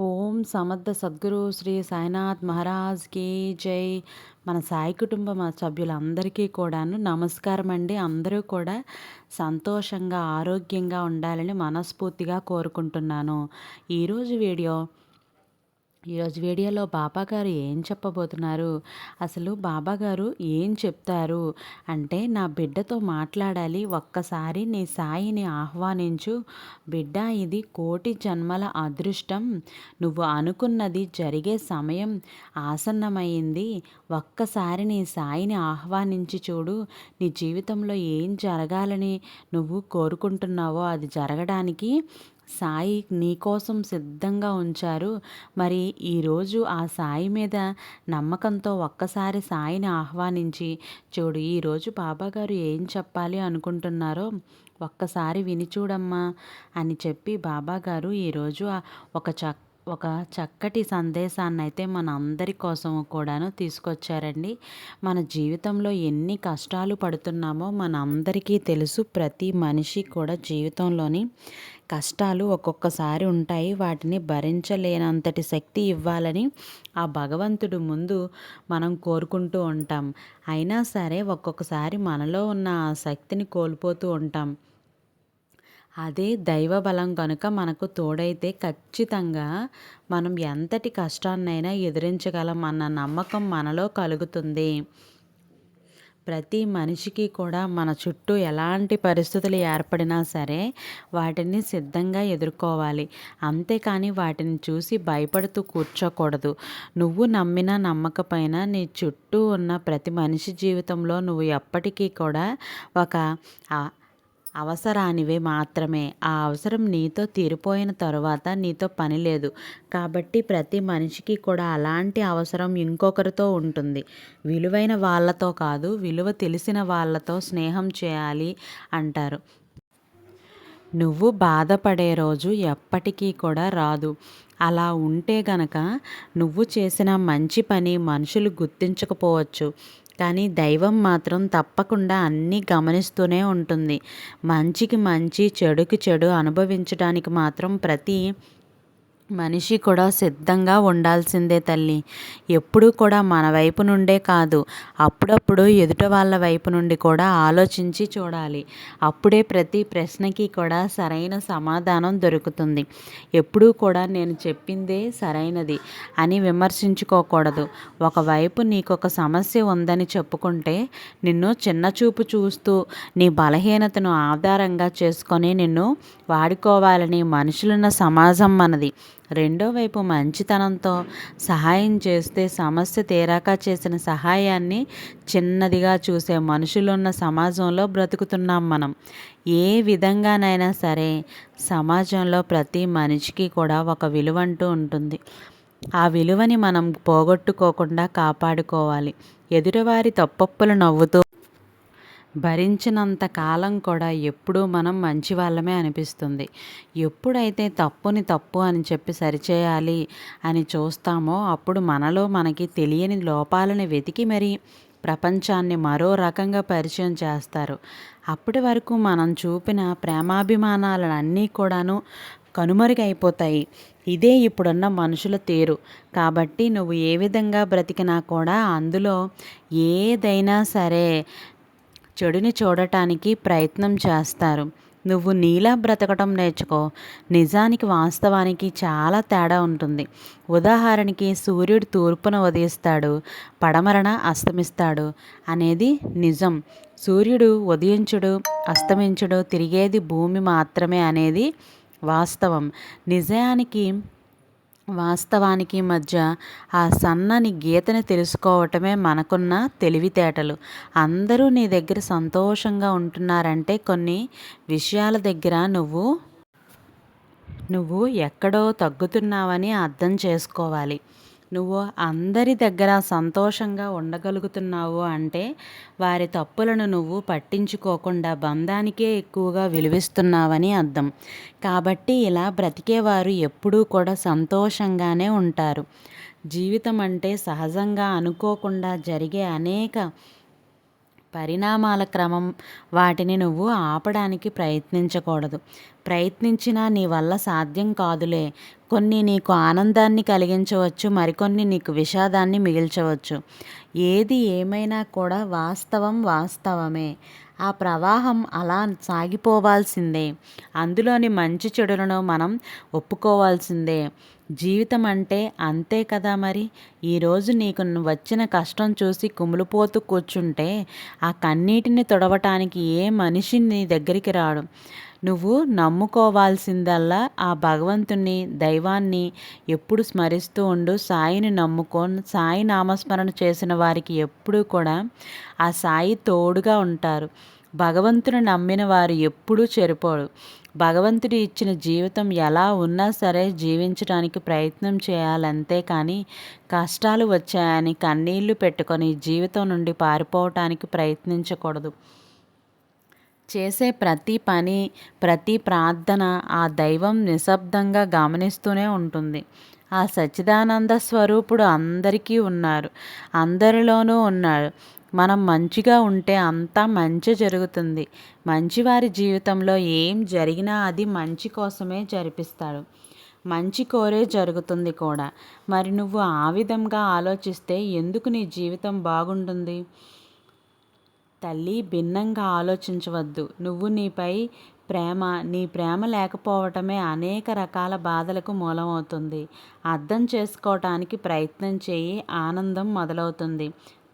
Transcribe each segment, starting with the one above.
ఓం సమర్థ సద్గురు శ్రీ సాయినాథ్ మహారాజ్కి జై. మన సాయి కుటుంబ సభ్యులందరికీ కూడాను నమస్కారం అండి. అందరూ కూడా సంతోషంగా ఆరోగ్యంగా ఉండాలని మనస్ఫూర్తిగా కోరుకుంటున్నాను. ఈరోజు వీడియో ఈరోజు వీడియోలో బాబాగారు ఏం చెప్పబోతున్నారు? అసలు బాబాగారు ఏం చెప్తారు? అంటే నా బిడ్డతో మాట్లాడాలి ఒక్కసారి నీ సాయిని ఆహ్వానించు. బిడ్డ ఇది కోటి జన్మల అదృష్టం. నువ్వు అనుకున్నది జరిగే సమయం ఆసన్నమైంది. ఒక్కసారి నీ సాయిని ఆహ్వానించి చూడు. నీ జీవితంలో ఏం జరగాలని నువ్వు కోరుకుంటున్నావో అది జరగడానికి సాయి నీకోసం సిద్ధంగా ఉంచారు. మరి ఈరోజు ఆ సాయి మీద నమ్మకంతో ఒక్కసారి సాయిని ఆహ్వానించి చూడు ఈరోజు బాబాగారు ఏం చెప్పాలి అనుకుంటున్నారో ఒక్కసారి విని చూడమ్మా అని చెప్పి బాబాగారు ఈరోజు ఒక చక్క ఒక చక్కటి సందేశాన్ని అయితే మన అందరి కోసం కూడాను తీసుకొచ్చారండి. మన జీవితంలో ఎన్ని కష్టాలు పడుతున్నామో మన అందరికీ తెలుసు. ప్రతి మనిషి కూడా జీవితంలోని కష్టాలు ఒక్కొక్కసారి ఉంటాయి. వాటిని భరించలేనంతటి శక్తి ఇవ్వాలని ఆ భగవంతుడు ముందు మనం కోరుకుంటూ ఉంటాం. అయినా సరే ఒక్కొక్కసారి మనలో ఉన్న ఆ శక్తిని కోల్పోతూ ఉంటాం. అదే దైవ బలం కనుక మనకు తోడైతే ఖచ్చితంగా మనం ఎంతటి కష్టాన్నైనా ఎదిరించగలం అన్న నమ్మకం మనలో కలుగుతుంది. ప్రతి మనిషికి కూడా మన చుట్టూ ఎలాంటి పరిస్థితులు ఏర్పడినా సరే వాటిని సిద్ధంగా ఎదుర్కోవాలి. అంతేకాని వాటిని చూసి భయపడుతూ కూర్చోకూడదు. నువ్వు నమ్మిన నమ్మకపోయిన నీ చుట్టూ ఉన్న ప్రతి మనిషి జీవితంలో నువ్వు ఎప్పటికీ కూడా ఒక అవసరానివే మాత్రమే. ఆ అవసరం నీతో తీరిపోయిన తరువాత నీతో పని లేదు. కాబట్టి ప్రతి మనిషికి కూడా అలాంటి అవసరం ఇంకొకరితో ఉంటుంది. విలువైన వాళ్ళతో కాదు విలువ తెలిసిన వాళ్ళతో స్నేహం చేయాలి అంటారు. నువ్వు బాధపడే రోజు ఎప్పటికీ కూడా రాదు. అలా ఉంటే గనక నువ్వు చేసిన మంచి పని మనుషులు గుర్తించకపోవచ్చు. కానీ దైవం మాత్రం తప్పకుండా అన్నీ గమనిస్తూనే ఉంటుంది. మంచికి మంచి చెడుకి చెడు అనుభవించడానికి మాత్రం ప్రతి మనిషి కూడా సిద్ధంగా ఉండాల్సిందే తల్లి. ఎప్పుడూ కూడా మన వైపు నుండే కాదు అప్పుడప్పుడు ఎదుట వాళ్ళ వైపు నుండి కూడా ఆలోచించి చూడాలి. అప్పుడే ప్రతి ప్రశ్నకి కూడా సరైన సమాధానం దొరుకుతుంది. ఎప్పుడూ కూడా నేను చెప్పిందే సరైనది అని విమర్శించుకోకూడదు. ఒకవైపు నీకు ఒక సమస్య ఉందని చెప్పుకుంటే నిన్ను చిన్నచూపు చూస్తూ నీ బలహీనతను ఆధారంగా చేసుకొని నిన్ను వాడుకోవాలని మనుషులున్న సమాజం మనది. రెండో వైపు మంచితనంతో సహాయం చేస్తే సమస్య తీరాక చేసిన సహాయాన్ని చిన్నదిగా చూసే మనుషులున్న సమాజంలో బ్రతుకుతున్నాం మనం. ఏ విధంగానైనా సరే సమాజంలో ప్రతి మనిషికి కూడా ఒక విలువ అంటూ ఉంటుంది. ఆ విలువని మనం పోగొట్టుకోకుండా కాపాడుకోవాలి. ఎదుటివారి తప్పప్పులు నవ్వుతూ భరించినంత కాలం కూడా ఎప్పుడూ మనం మంచి వాళ్ళమే అనిపిస్తుంది. ఎప్పుడైతే తప్పుని తప్పు అని చెప్పి సరిచేయాలి అని చూస్తామో అప్పుడు మనలో మనకి తెలియని లోపాలను వెతికి మరీ ప్రపంచాన్ని మరో రకంగా పరిచయం చేస్తారు. అప్పటి వరకు మనం చూపిన ప్రేమాభిమానాలన్నీ కూడాను కనుమరుగైపోతాయి. ఇదే ఇప్పుడున్న మనుషుల తీరు. కాబట్టి నువ్వు ఏ విధంగా బ్రతికినా కూడా అందులో ఏదైనా సరే చెడుని చూడటానికి ప్రయత్నం చేస్తారు. నువ్వు నీలా బ్రతకటం నేర్చుకో. నిజానికి వాస్తవానికి చాలా తేడా ఉంటుంది. ఉదాహరణకి సూర్యుడు తూర్పున ఉదయిస్తాడు పడమరణ అస్తమిస్తాడు అనేది నిజం. సూర్యుడు ఉదయించుడు అస్తమించుడు తిరిగేది భూమి మాత్రమే అనేది వాస్తవం. నిజానికి వాస్తవానికి మధ్య ఆ సన్నని గీతని తెలుసుకోవటమే మనకున్న తెలివితేటలు. అందరూ నీ దగ్గర సంతోషంగా ఉంటున్నారంటే కొన్ని విషయాల దగ్గర నువ్వు నువ్వు ఎక్కడో తగ్గుతున్నావని అర్థం చేసుకోవాలి. నువ్వు అందరి దగ్గర సంతోషంగా ఉండగలుగుతున్నావు అంటే వారి తప్పులను నువ్వు పట్టించుకోకుండా బంధానికే ఎక్కువగా విలువిస్తున్నావని అర్థం. కాబట్టి ఇలా బ్రతికేవారు ఎప్పుడూ కూడా సంతోషంగానే ఉంటారు. జీవితం అంటే సహజంగా అనుకోకుండా జరిగే అనేక పరిణామాల క్రమం వాటిని నువ్వు ఆపడానికి ప్రయత్నించకూడదు. ప్రయత్నించినా నీ వల్ల సాధ్యం కాదులే. కొన్ని నీకు ఆనందాన్ని కలిగించవచ్చు మరికొన్ని నీకు విషాదాన్ని మిగిల్చవచ్చు. ఏది ఏమైనా కూడా వాస్తవం వాస్తవమే. ఆ ప్రవాహం అలా సాగిపోవాల్సిందే. అందులోని మంచి చెడులను మనం ఒప్పుకోవాల్సిందే. జీవితం అంటే అంతే కదా మరి? ఈరోజు నీకు వచ్చిన కష్టం చూసి కుమిలిపోతూ కూర్చుంటే ఆ కన్నీటిని తొడవటానికి ఏ మనిషి నీ దగ్గరికి రాడు. నువ్వు నమ్ముకోవాల్సిందల్లా ఆ భగవంతుని దైవాన్ని ఎప్పుడు స్మరిస్తూ ఉండు సాయిని నమ్ముకో సాయి నామస్మరణ చేసిన వారికి ఎప్పుడూ కూడా ఆ సాయి తోడుగా ఉంటారు. భగవంతుని నమ్మిన వారు ఎప్పుడూ చెరిపోడు భగవంతుడు ఇచ్చిన జీవితం ఎలా ఉన్నా సరే జీవించడానికి ప్రయత్నం చేయాలంతే కానీ కష్టాలు వచ్చాయని కన్నీళ్ళు పెట్టుకొని జీవితం నుండి పారిపోవటానికి ప్రయత్నించకూడదు. చేసే ప్రతి పని ప్రతి ప్రార్థన ఆ దైవం నిశ్శబ్దంగా గమనిస్తూనే ఉంటుంది. ఆ సచ్చిదానంద స్వరూపుడు అందరికీ ఉన్నారు. అందరిలోనూ ఉన్నాడు మనం మంచిగా ఉంటే అంతా మంచి జరుగుతుంది. మంచివారి జీవితంలో ఏం జరిగినా అది మంచి కోసమే జరిపిస్తాడు. మంచి కోరే జరుగుతుంది కూడా. మరి నువ్వు ఆ విధంగా ఆలోచిస్తే ఎందుకు నీ జీవితం బాగుంటుంది? తల్లి భిన్నంగా ఆలోచించవద్దు. నువ్వు నీపై ప్రేమ నీ ప్రేమ లేకపోవటమే అనేక రకాల బాధలకు మూలమవుతుంది. అర్థం చేసుకోవటానికి ప్రయత్నం చేయి ఆనందం మొదలవుతుంది.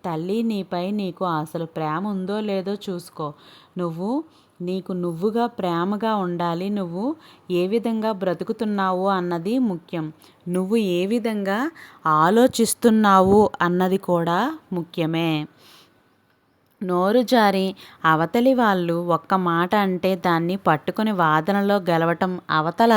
తల్లి నీపై నీకు అసలు ప్రేమ ఉందో లేదో చూసుకో. నువ్వు నీకు నువ్వుగా ప్రేమగా ఉండాలి. నువ్వు ఏ విధంగా బ్రతుకుతున్నావు అన్నది ముఖ్యం. నువ్వు ఏ విధంగా ఆలోచిస్తున్నావు అన్నది కూడా ముఖ్యమే. నోరు జారి అవతలి వాళ్ళు ఒక్క మాట అంటే దాన్ని పట్టుకొని వాదనలో గెలవటం అవతల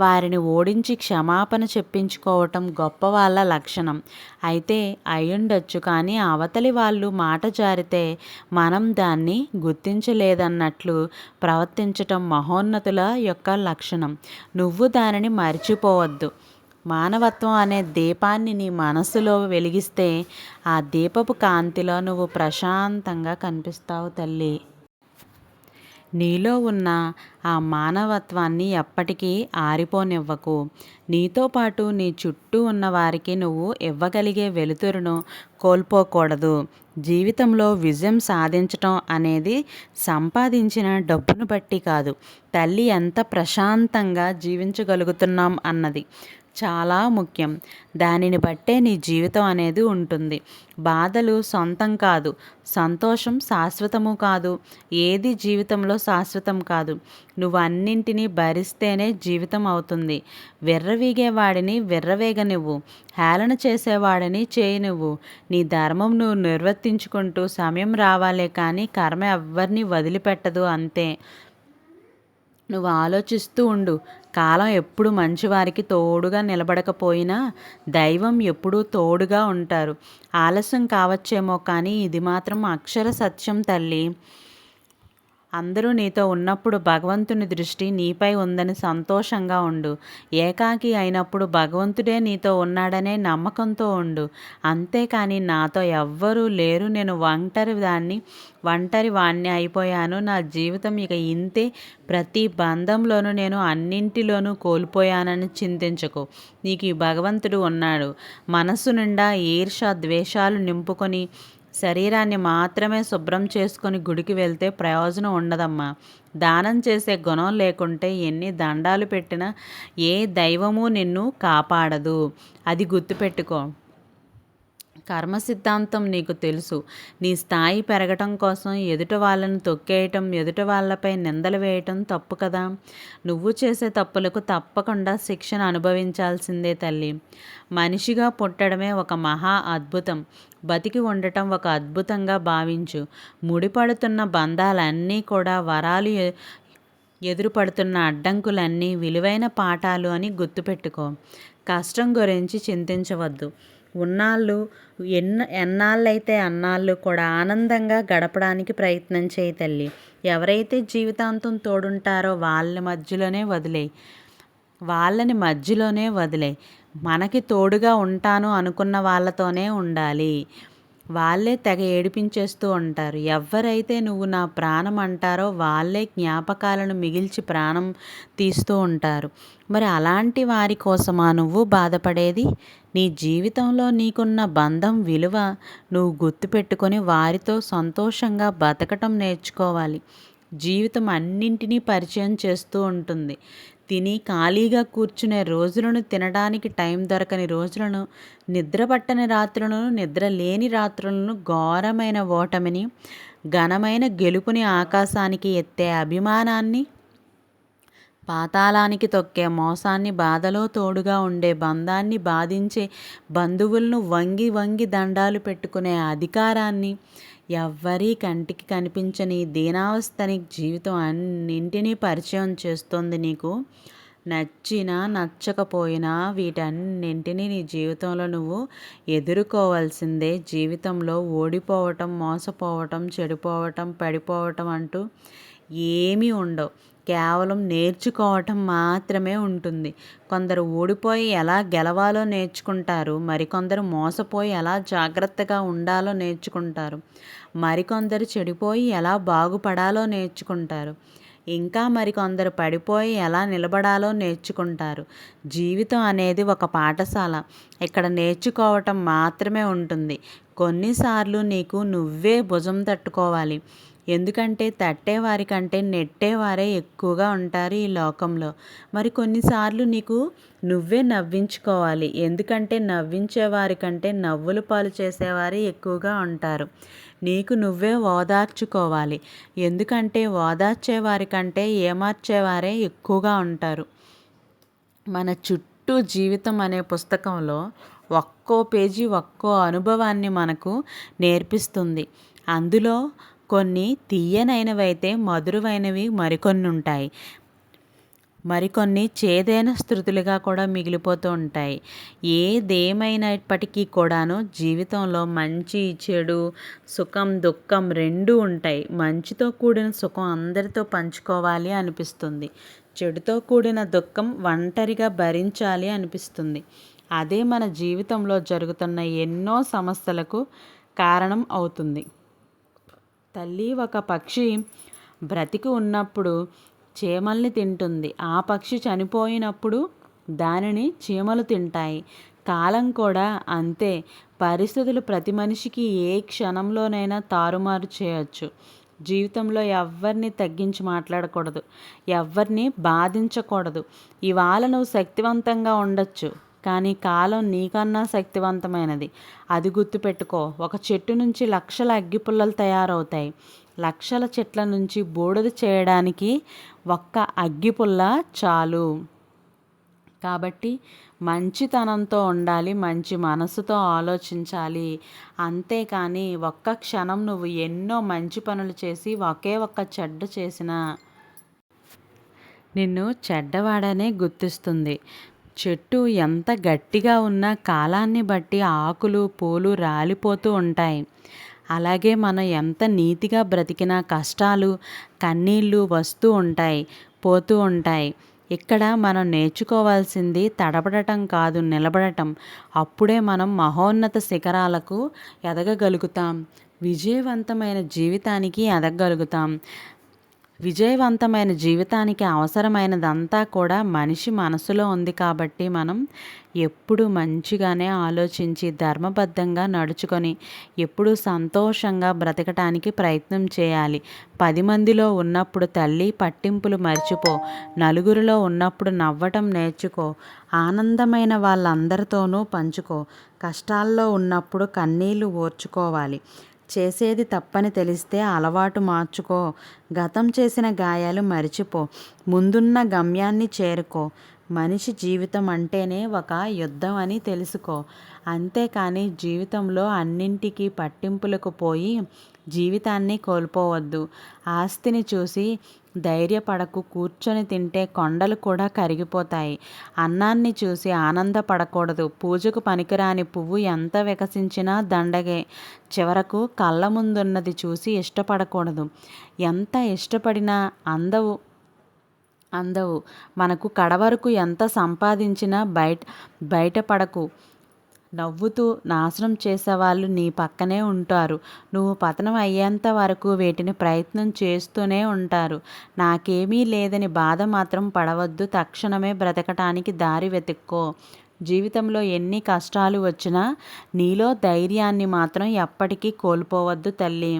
వారిని ఓడించి క్షమాపణ చెప్పించుకోవటం గొప్ప వాళ్ళ లక్షణం. అయితే అయ్యుండొచ్చు కానీ అవతలి వాళ్ళు మాట జారితే మనం దాన్ని గుర్తించలేదన్నట్లు ప్రవర్తించటం మహోన్నతుల యొక్క లక్షణం. నువ్వు దానిని మర్చిపోవద్దు. మానవత్వం అనే దీపాన్ని నీ మనసులో వెలిగిస్తే ఆ దీపపు కాంతిలో నువ్వు ప్రశాంతంగా కనిపిస్తావు తల్లి. నీలో ఉన్న ఆ మానవత్వాన్ని ఎప్పటికీ ఆరిపోనివ్వకు. నీతో పాటు నీ చుట్టూ ఉన్న వారికి నువ్వు ఇవ్వగలిగే వెలుతురును కోల్పోకూడదు. జీవితంలో విజయం సాధించటం అనేది సంపాదించిన డబ్బును బట్టి కాదు. తల్లి ఎంత ప్రశాంతంగా జీవించగలుగుతున్నాం అన్నది. చాలా ముఖ్యం. దానిని బట్టే నీ జీవితం అనేది ఉంటుంది. బాధలు సొంతం కాదు. సంతోషం శాశ్వతము కాదు. ఏది జీవితంలో శాశ్వతం కాదు. నువ్వు అన్నింటినీ భరిస్తేనే జీవితం అవుతుంది. విర్రవీగే వాడిని విర్రవేగనివ్వు. హేళన చేసేవాడిని చేయనివ్వు. నీ ధర్మం నువ్వు నిర్వర్తించుకుంటూ సమయం రావాలే కానీ కర్మ ఎవ్వరిని వదిలిపెట్టదు అంతే. నువ్వు ఆలోచిస్తూ ఉండు. కాలం ఎప్పుడు మంచివారికి తోడుగా నిలబడకపోయినా దైవం ఎప్పుడూ తోడుగా ఉంటారు. ఆలస్యం కావచ్చేమో కానీ ఇది మాత్రం అక్షర సత్యం తల్లి. అందరూ నీతో ఉన్నప్పుడు భగవంతుని దృష్టి నీపై ఉందని సంతోషంగా ఉండు. ఏకాకి అయినప్పుడు భగవంతుడే నీతో ఉన్నాడనే నమ్మకంతో ఉండు. అంతేకాని నాతో ఎవ్వరూ లేరు. నేను ఒంటరి దాన్ని ఒంటరి వాణ్ణి అయిపోయాను. నా జీవితం ఇక ఇంతే. ప్రతి బంధంలోనూ నేను అన్నింటిలోనూ కోల్పోయానని చింతించకు. నీకు ఈ భగవంతుడు ఉన్నాడు. మనసు నిండా ఈర్ష ద్వేషాలు నింపుకొని శరీరాన్ని మాత్రమే శుభ్రం చేసుకొని గుడికి వెళ్తే ప్రయోజనం ఉండదమ్మా. దానం చేసే గుణం లేకుంటే ఎన్ని దండాలు పెట్టినా ఏ దైవము నిన్ను కాపాడదు. అది గుర్తుపెట్టుకో. కర్మ సిద్ధాంతం నీకు తెలుసు. నీ స్థాయి పెరగటం కోసం ఎదుట వాళ్ళని తొక్కేయటం ఎదుట వాళ్ళపై నిందలు వేయటం తప్పు కదా. నువ్వు చేసే తప్పులకు తప్పకుండా శిక్షణ అనుభవించాల్సిందే తల్లి. మనిషిగా పుట్టడమే ఒక మహా అద్భుతం. బతికి ఉండటం ఒక అద్భుతంగా భావించు. ముడిపడుతున్న బంధాలన్నీ కూడా వరాలు ఎదురుపడుతున్న అడ్డంకులన్నీ విలువైన పాఠాలు అని గుర్తుపెట్టుకో. కష్టం గురించి చింతించవద్దు. ఉన్నాళ్ళు ఎన్న ఎన్నాళ్ళైతే అన్నాళ్ళు కూడా ఆనందంగా గడపడానికి ప్రయత్నం చేయి తల్లి. ఎవరైతే జీవితాంతం తోడుంటారో వాళ్ళ మధ్యలోనే వదిలే వాళ్ళని మధ్యలోనే వదిలే మనకి తోడుగా ఉంటాను అనుకున్న వాళ్ళతోనే ఉండాలి. వాళ్ళే తెగ ఏడిపించేస్తూ ఉంటారు. ఎవరైతే నువ్వు నా ప్రాణం అంటారో వాళ్ళే జ్ఞాపకాలను మిగిల్చి ప్రాణం తీస్తూ ఉంటారు. మరి అలాంటి వారి కోసమా నువ్వు బాధపడేది? నీ జీవితంలో నీకున్న బంధం విలువ నువ్వు గుర్తుపెట్టుకొని వారితో సంతోషంగా బతకటం నేర్చుకోవాలి. జీవితం అన్నింటినీ పరిచయం చేస్తూ ఉంటుంది. తిని ఖాళీగా కూర్చునే రోజులను తినడానికి టైం దొరకని రోజులను నిద్ర పట్టని రాత్రులను నిద్ర లేని రాత్రులను ఘోరమైన ఓటమిని ఘనమైన గెలుపుని ఆకాశానికి ఎత్తే అభిమానాన్ని పాతాళానికి తొక్కే మోసాన్ని బాధలో తోడుగా ఉండే బంధాన్ని బాధించే బంధువులను వంగి వంగి దండాలు పెట్టుకునే అధికారాన్ని ఎవ్వరీ కంటికి కనిపించని దీనావస్థని జీవితం అన్నింటినీ పరిచయం చేస్తుంది నీకు. నచ్చినా నచ్చకపోయినా వీటన్నింటినీ నీ జీవితంలో నువ్వు ఎదుర్కోవాల్సిందే. జీవితంలో ఓడిపోవటం మోసపోవటం చెడిపోవటం పడిపోవటం అంటూ ఏమీ ఉండవు. కేవలం నేర్చుకోవటం మాత్రమే ఉంటుంది. కొందరు ఓడిపోయి ఎలా గెలవాలో నేర్చుకుంటారు. మరికొందరు మోసపోయి ఎలా జాగ్రత్తగా ఉండాలో నేర్చుకుంటారు. మరికొందరు చెడిపోయి ఎలా బాగుపడాలో నేర్చుకుంటారు. ఇంకా మరికొందరు పడిపోయి ఎలా నిలబడాలో నేర్చుకుంటారు. జీవితం అనేది ఒక పాఠశాల. ఇక్కడ నేర్చుకోవటం మాత్రమే ఉంటుంది. కొన్నిసార్లు నీకు నువ్వే భుజం తట్టుకోవాలి. ఎందుకంటే తట్టేవారి కంటే నెట్టేవారే ఎక్కువగా ఉంటారు ఈ లోకంలో. మరి కొన్నిసార్లు నీకు నువ్వే నవ్వించుకోవాలి. ఎందుకంటే నవ్వించేవారి కంటే నవ్వులు పాలు చేసేవారే ఎక్కువగా ఉంటారు. నీకు నువ్వే ఓదార్చుకోవాలి. ఎందుకంటే ఓదార్చేవారి కంటే ఏమార్చేవారే ఎక్కువగా ఉంటారు. మన చుట్టూ జీవితం అనే పుస్తకంలో ఒక్కో పేజీ ఒక్కో అనుభవాన్ని మనకు నేర్పిస్తుంది. అందులో కొన్ని తీయనైనవైతే మధురమైనవి మరికొన్ని ఉంటాయి మరికొన్ని చేదైన స్థృతులుగా కూడా మిగిలిపోతూ ఉంటాయి. ఏదేమైనప్పటికీ కూడాను జీవితంలో మంచి చెడు సుఖం దుఃఖం రెండూ ఉంటాయి. మంచితో కూడిన సుఖం అందరితో పంచుకోవాలి అనిపిస్తుంది. చెడుతో కూడిన దుఃఖం ఒంటరిగా భరించాలి అనిపిస్తుంది. అదే మన జీవితంలో జరుగుతున్న ఎన్నో సమస్యలకు కారణం అవుతుంది. తల్లి ఒక పక్షి బ్రతికి ఉన్నప్పుడు చీమల్ని తింటుంది. ఆ పక్షి చనిపోయినప్పుడు దానిని చీమలు తింటాయి. కాలం కూడా అంతే. పరిస్థితులు ప్రతి మనిషికి ఏ క్షణంలోనైనా తారుమారు చేయొచ్చు. జీవితంలో ఎవరిని తగ్గించి మాట్లాడకూడదు. ఎవరిని బాధించకూడదు. ఇవాళ నువ్వు శక్తివంతంగా ఉండొచ్చు. కానీ కాలం నీకన్నా శక్తివంతమైనది. అది గుర్తుపెట్టుకో ఒక చెట్టు నుంచి లక్షల అగ్గిపుల్లలు తయారవుతాయి. లక్షల చెట్ల నుంచి బూడిద చేయడానికి ఒక్క అగ్గిపుల్ల చాలు. కాబట్టి మంచితనంతో ఉండాలి మంచి మనసుతో ఆలోచించాలి. అంతేకాని ఒక్క క్షణం నువ్వు ఎన్నో మంచి పనులు చేసి ఒకే ఒక్క చెడ్డ చేసినా నిన్ను చెడ్డవాడనే గుర్తిస్తుంది. చెట్టు ఎంత గట్టిగా ఉన్నా కాలాన్ని బట్టి ఆకులు పూలు రాలిపోతూ ఉంటాయి. అలాగే మనం ఎంత నీతిగా బ్రతికినా కష్టాలు కన్నీళ్ళు వస్తూ ఉంటాయి పోతూ ఉంటాయి. ఇక్కడ మనం నేర్చుకోవాల్సింది తడబడటం కాదు నిలబడటం. అప్పుడే మనం మహోన్నత శిఖరాలకు ఎదగగలుగుతాం. విజయవంతమైన జీవితానికి ఎదగగలుగుతాం. విజయవంతమైన జీవితానికి అవసరమైనదంతా కూడా మనిషి మనసులో ఉంది కాబట్టి మనం ఎప్పుడు మంచిగానే ఆలోచించి ధర్మబద్ధంగా నడుచుకొని ఎప్పుడు సంతోషంగా బ్రతకటానికి ప్రయత్నం చేయాలి. పది మందిలో ఉన్నప్పుడు తల్లి పట్టింపులు మర్చిపో నలుగురిలో ఉన్నప్పుడు నవ్వటం నేర్చుకో ఆనందమైన వాళ్ళందరితోనూ పంచుకో కష్టాల్లో ఉన్నప్పుడు కన్నీళ్ళు ఓర్చుకోవాలి. చేసేది తప్పని తెలిస్తే అలవాటు మార్చుకో. గతం చేసిన గాయాలు మరిచిపో. ముందున్న గమ్యాన్ని చేరుకో. మనిషి జీవితం అంటేనే ఒక యుద్ధం అని తెలుసుకో. అంతేకాని జీవితంలో అన్నింటికీ పట్టింపులకు పోయి జీవితాన్ని కోల్పోవద్దు. ఆస్తిని చూసి ధైర్యపడకు కూర్చొని తింటే కొండలు కూడా కరిగిపోతాయి. అన్నాన్ని చూసి ఆనందపడకూడదు. పూజకు పనికిరాని పువ్వు ఎంత వికసించినా దండగే. చివరకు కళ్ళ ముందున్నది చూసి ఇష్టపడకూడదు. ఎంత ఇష్టపడినా అందవు అందవు. మనకు కడవరకు ఎంత సంపాదించినా బయట బయటపడకు. నవ్వుతూ నాశనం చేసేవాళ్ళు నీ పక్కనే ఉంటారు. నువ్వు పతనం అయ్యేంత వరకు వీటిని ప్రయత్నం చేస్తూనే ఉంటారు. నాకేమీ లేదని బాధ మాత్రం పడవద్దు. తక్షణమే బ్రతకటానికి దారి వెతుక్కో. జీవితంలో ఎన్ని కష్టాలు వచ్చినా నీలో ధైర్యాన్ని మాత్రం ఎప్పటికీ కోల్పోవద్దు తల్లి.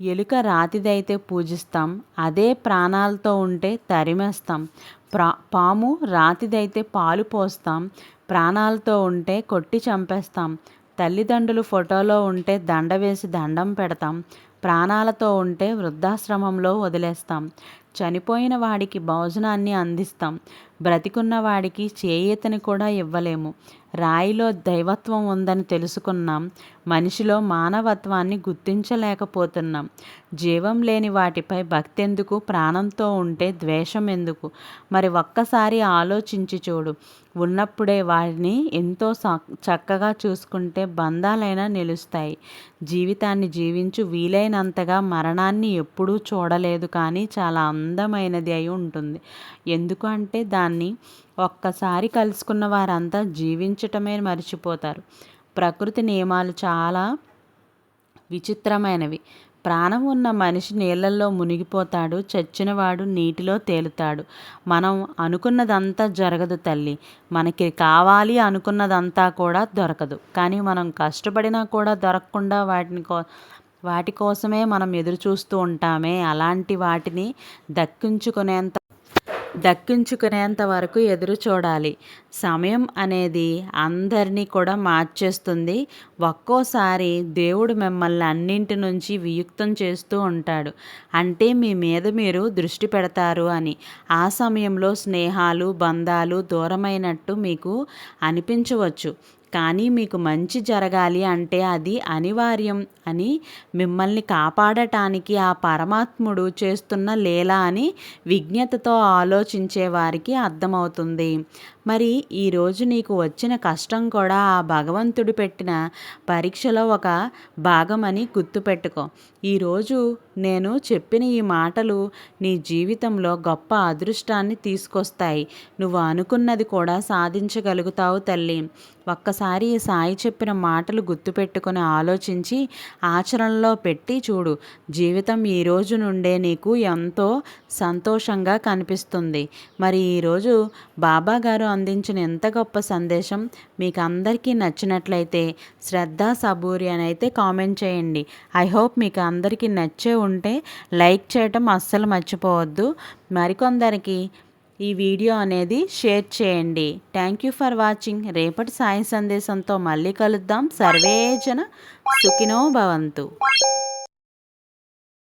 ఎలుక రాతిదైతే పూజిస్తాం. అదే ప్రాణాలతో ఉంటే తరిమేస్తాం. ప్రా పాము రాతిదైతే పాలు పోస్తాం. ప్రాణాలతో ఉంటే కొట్టి చంపేస్తాం. తల్లిదండ్రులు ఫోటోలో ఉంటే దండ వేసి దండం పెడతాం. ప్రాణాలతో ఉంటే వృద్ధాశ్రమంలో వదిలేస్తాం. చనిపోయిన వాడికి భోజనాన్ని అందిస్తాం. బ్రతికున్న వాడికి చేయూతని కూడా ఇవ్వలేము. రాయిలో దైవత్వం ఉందని తెలుసుకున్నాం. మనిషిలో మానవత్వాన్ని గుర్తించలేకపోతున్నాం. జీవం లేని వాటిపై భక్తి ఎందుకు ప్రాణంతో ఉంటే ద్వేషం ఎందుకు మరి ఒక్కసారి ఆలోచించి చూడు. ఉన్నప్పుడే వారిని ఎంతో చక్కగా చూసుకుంటే బంధాలైనా నిలుస్తాయి. జీవితాన్ని జీవించు వీలైనంతగా మరణాన్ని ఎప్పుడూ చూడలేదు కానీ చాలా అందమైనది అయి ఉంటుంది. ఎందుకు అంటే దాన్ని ఒక్కసారి కలుసుకున్న వారంతా జీవించటమే మర్చిపోతారు. ప్రకృతి నియమాలు చాలా విచిత్రమైనవి. ప్రాణం ఉన్న మనిషి నీళ్ళల్లో మునిగిపోతాడు చచ్చినవాడు నీటిలో తేలుతాడు. మనం అనుకున్నదంతా జరగదు తల్లి. మనకి కావాలి అనుకున్నదంతా కూడా దొరకదు. కానీ మనం కష్టపడినా కూడా దొరకకుండా వాటిని కో వాటి కోసమే మనం ఎదురు చూస్తూ ఉంటామే. అలాంటి వాటిని దక్కించుకునేంత దక్కించుకునేంత వరకు ఎదురు చూడాలి. సమయం అనేది అందరినీ కూడా మార్చేస్తుంది. ఒక్కోసారి దేవుడు మిమ్మల్ని అన్నింటి నుంచి వియుక్తం చేస్తూ ఉంటాడు. అంటే మీ మీద మీరు దృష్టి పెడతారు అని. ఆ సమయంలో స్నేహాలు బంధాలు దూరమైనట్టు మీకు అనిపించవచ్చు. కానీ మీకు మంచి జరగాలి అంటే అది అనివార్యం అని మిమ్మల్ని కాపాడటానికి ఆ పరమాత్ముడు చేస్తున్న లీల అని విజ్ఞతతో ఆలోచించే వారికి అర్థమవుతుంది. మరి ఈరోజు నీకు వచ్చిన కష్టం కూడా ఆ భగవంతుడు పెట్టిన పరీక్షలో ఒక భాగమని గుర్తుపెట్టుకో ఈరోజు నేను చెప్పిన ఈ మాటలు నీ జీవితంలో గొప్ప అదృష్టాన్ని తీసుకొస్తాయి. నువ్వు అనుకున్నది కూడా సాధించగలుగుతావు తల్లి. ఒక్కసారి సాయి చెప్పిన మాటలు గుర్తుపెట్టుకుని ఆలోచించి ఆచరణలో పెట్టి చూడు. జీవితం ఈ రోజు నుండే నీకు ఎంతో సంతోషంగా కనిపిస్తుంది. మరి ఈరోజు బాబా గారు అందించిన ఎంత గొప్ప సందేశం మీకు అందరికీ నచ్చినట్లయితే శ్రద్ధ సబూరి అని అయితే కామెంట్ చేయండి. ఐ హోప్ మీకు అందరికీ నచ్చే ఉంటే లైక్ చేయటం అస్సలు మర్చిపోవద్దు. మరికొందరికి ఈ వీడియో అనేది షేర్ చేయండి. థ్యాంక్ యూ ఫర్ వాచింగ్ రేపటి సాయి సందేశంతో మళ్ళీ కలుద్దాం. సర్వేజన సుఖినో భవంతు.